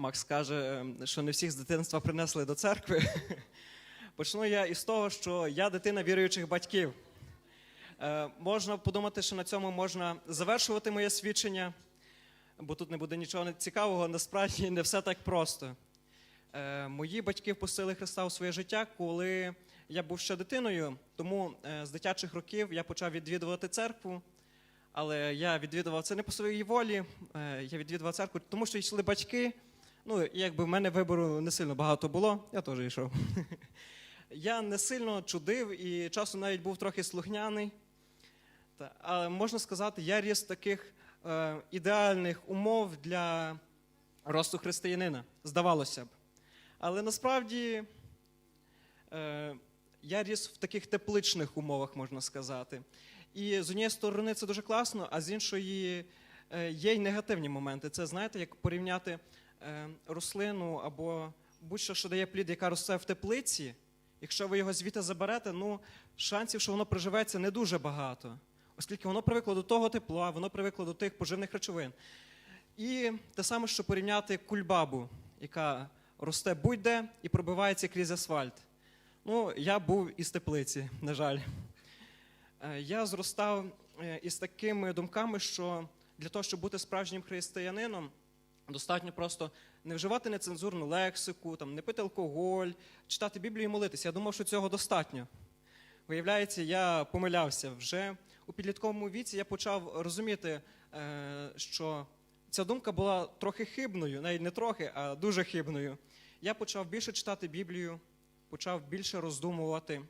Макс каже, що не всіх з дитинства принесли до церкви. Почну я із того, що я дитина віруючих батьків. Е, Можна подумати, що на цьому можна завершувати моє свідчення, бо тут не буде нічого цікавого, насправді не все так просто. Е, Мої батьки впустили Христа у своє життя, коли я був ще дитиною, тому е, з дитячих років я почав відвідувати церкву. Але я відвідував це не по своїй волі. Я відвідував церкву, тому що йшли батьки. Ну, якби в мене вибору не сильно багато було, я теж йшов. Я не сильно чудив і часом навіть був трохи слухняний. Але можна сказати, я ріс таких е, ідеальних умов для росту християнина, здавалося б. Але насправді е, я ріс в таких тепличних умовах, можна сказати. І з однієї сторони це дуже класно, а з іншої е, є й негативні моменти. Це знаєте, як порівняти рослину або будь-що, що дає плід, яка росте в теплиці. Якщо ви його звідти заберете, ну шансів, що воно приживеться, не дуже багато, оскільки воно привикло до того тепла, воно привикло до тих поживних речовин. І те саме, що порівняти кульбабу, яка росте будь-де і пробивається крізь асфальт. Ну, я був із теплиці, на жаль. Е, Я зростав е, із такими думками, що для того, щоб бути справжнім християнином, достатньо просто не вживати нецензурну лексику, там, не пити алкоголь, читати Біблію і молитися. Я думав, що цього достатньо. Виявляється, я помилявся. Вже у підлітковому віці я почав розуміти, е, що ця думка була трохи хибною, навіть не трохи, а дуже хибною. Я почав більше читати Біблію, почав більше роздумувати.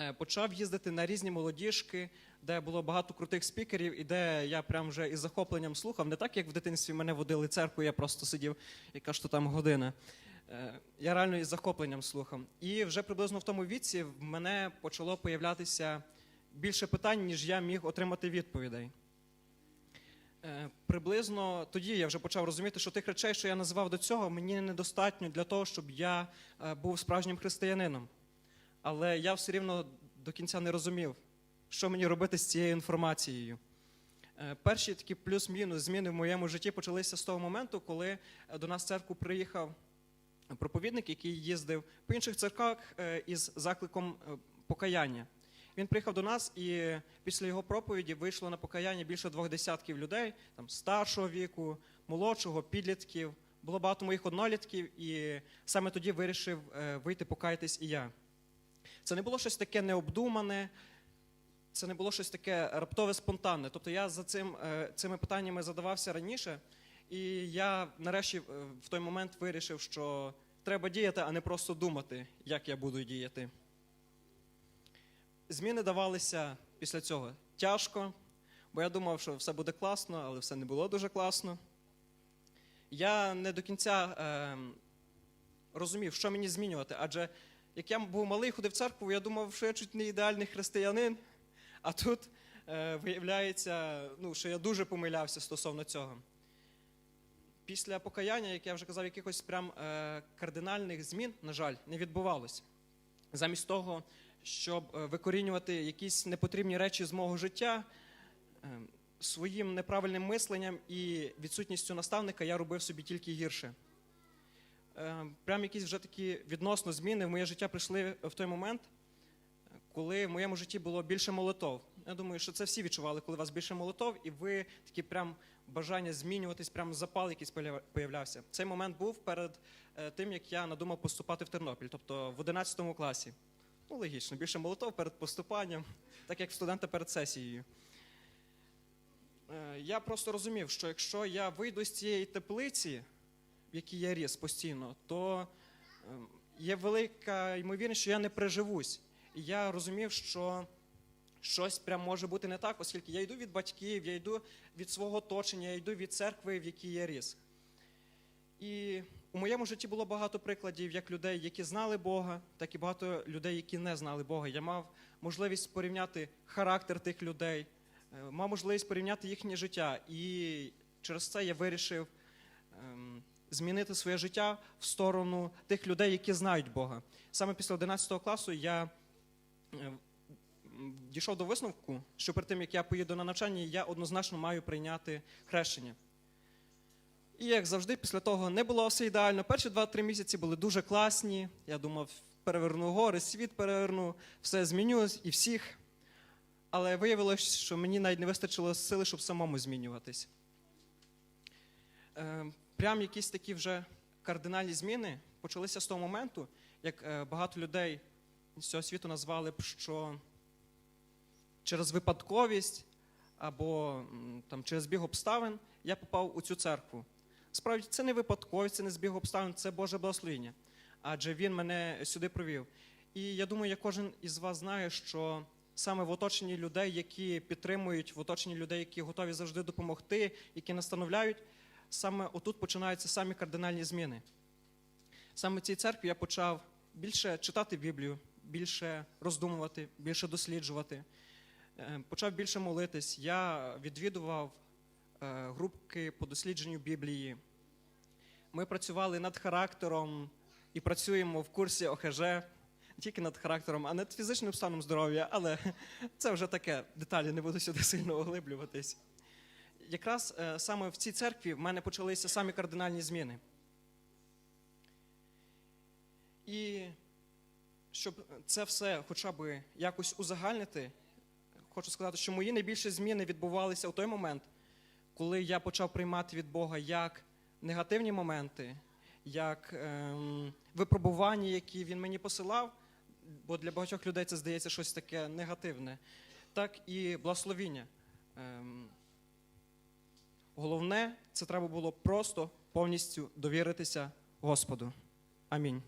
Е, Почав їздити на різні молодіжки, де було багато крутих спікерів, і де я прям вже із захопленням слухав. Не так, як в дитинстві мене водили церкву, я просто сидів, яка ж то там година. Е, Я реально із захопленням слухав. І вже приблизно в тому віці в мене почало появлятися більше питань, ніж я міг отримати відповідей. Е, Приблизно тоді я вже почав розуміти, що тих речей, що я називав до цього, мені недостатньо для того, щоб я був справжнім християнином. Але я все рівно до кінця не розумів, що мені робити з цією інформацією. Е, Перші такі плюс-мінус зміни в моєму житті почалися з того моменту, коли е, до нас в церкву приїхав проповідник, який їздив по інших церквах е, із закликом покаяння. Він приїхав до нас, і після його проповіді вийшло на покаяння більше двох десятків людей, там старшого віку, молодшого, підлітків. Було багато моїх однолітків, і саме тоді вирішив вийти покаятись і я. Це не було щось таке необдумане, це не було щось таке раптове, спонтанне. Тобто я за цим, е, цими питаннями задавався раніше, і я нарешті е, в той момент вирішив, що треба діяти, а не просто думати, як я буду діяти. Зміни давалися після цього тяжко, бо я думав, що все буде класно, але все не було дуже класно. Я не до кінця е, розумів, що мені змінювати, адже як я був малий, ходив в церкву, я думав, що я чуть не ідеальний християнин, а тут е, виявляється, ну, що я дуже помилявся стосовно цього. Після покаяння, як я вже казав, якихось прям е, кардинальних змін, на жаль, не відбувалося. Замість того, щоб е, викорінювати якісь непотрібні речі з мого життя, е, своїм неправильним мисленням і відсутністю наставника я робив собі тільки гірше. Е, Прям якісь вже такі відносно зміни в моє життя прийшли в той момент, коли в моєму житті було більше молитов. Я думаю, що це всі відчували, коли у вас більше молитов, і ви такі прям бажання змінюватись, прям запал якийсь появ- появлявся. Цей момент був перед е, тим, як я надумав поступати в Тернопіль, тобто в 11 класі. Ну, логічно, більше молитов перед поступанням, так як студента перед сесією. Е, Я просто розумів, що якщо я вийду з цієї теплиці, в якій я ріс постійно, то ем, є велика ймовірність, що я не приживусь. І я розумів, що щось прям може бути не так, оскільки я йду від батьків, я йду від свого оточення, я йду від церкви, в якій я ріс. І у моєму житті було багато прикладів як людей, які знали Бога, так і багато людей, які не знали Бога. Я мав можливість порівняти характер тих людей, е, мав можливість порівняти їхнє життя. І через це я вирішив змінити своє життя в сторону тих людей, які знають Бога. Саме після 11 класу я е, дійшов до висновку, що перед тим, як я поїду на навчання, я однозначно маю прийняти хрещення. І як завжди, після того не було все ідеально. Перші 2-3 місяці були дуже класні. Я думав, переверну гори, світ переверну, все зміню і всіх. Але виявилось, що мені навіть не вистачило сили, щоб самому змінюватись. Прям якісь такі вже кардинальні зміни почалися з того моменту, як е, багато людей з цього світу назвали б, що через випадковість або там, через біг обставин я попав у цю церкву. Справді, це не випадковість, це не збіг обставин, це Боже благословення. Адже він мене сюди провів. І я думаю, я кожен із вас знає, що саме в оточенні людей, які підтримують, в оточенні людей, які готові завжди допомогти, які настановляють, саме отут починаються самі кардинальні зміни. Саме в цій церкві я почав більше читати Біблію, більше роздумувати, більше досліджувати, Е, почав більше молитись. Я відвідував е, групки по дослідженню Біблії. Ми працювали над характером і працюємо в курсі ОХЖ тільки над характером, а над фізичним станом здоров'я, але це вже таке деталі, не буду сюди сильно оглиблюватись. Якраз е, саме в цій церкві в мене почалися самі кардинальні зміни. І щоб це все хоча б якось узагальнити, хочу сказати, що мої найбільші зміни відбувалися у той момент, коли я почав приймати від Бога як негативні моменти, як ем, випробування, які він мені посилав, бо для багатьох людей це здається щось таке негативне, так і благословіння. Ем, головне, це треба було просто повністю довіритися Господу. Амінь.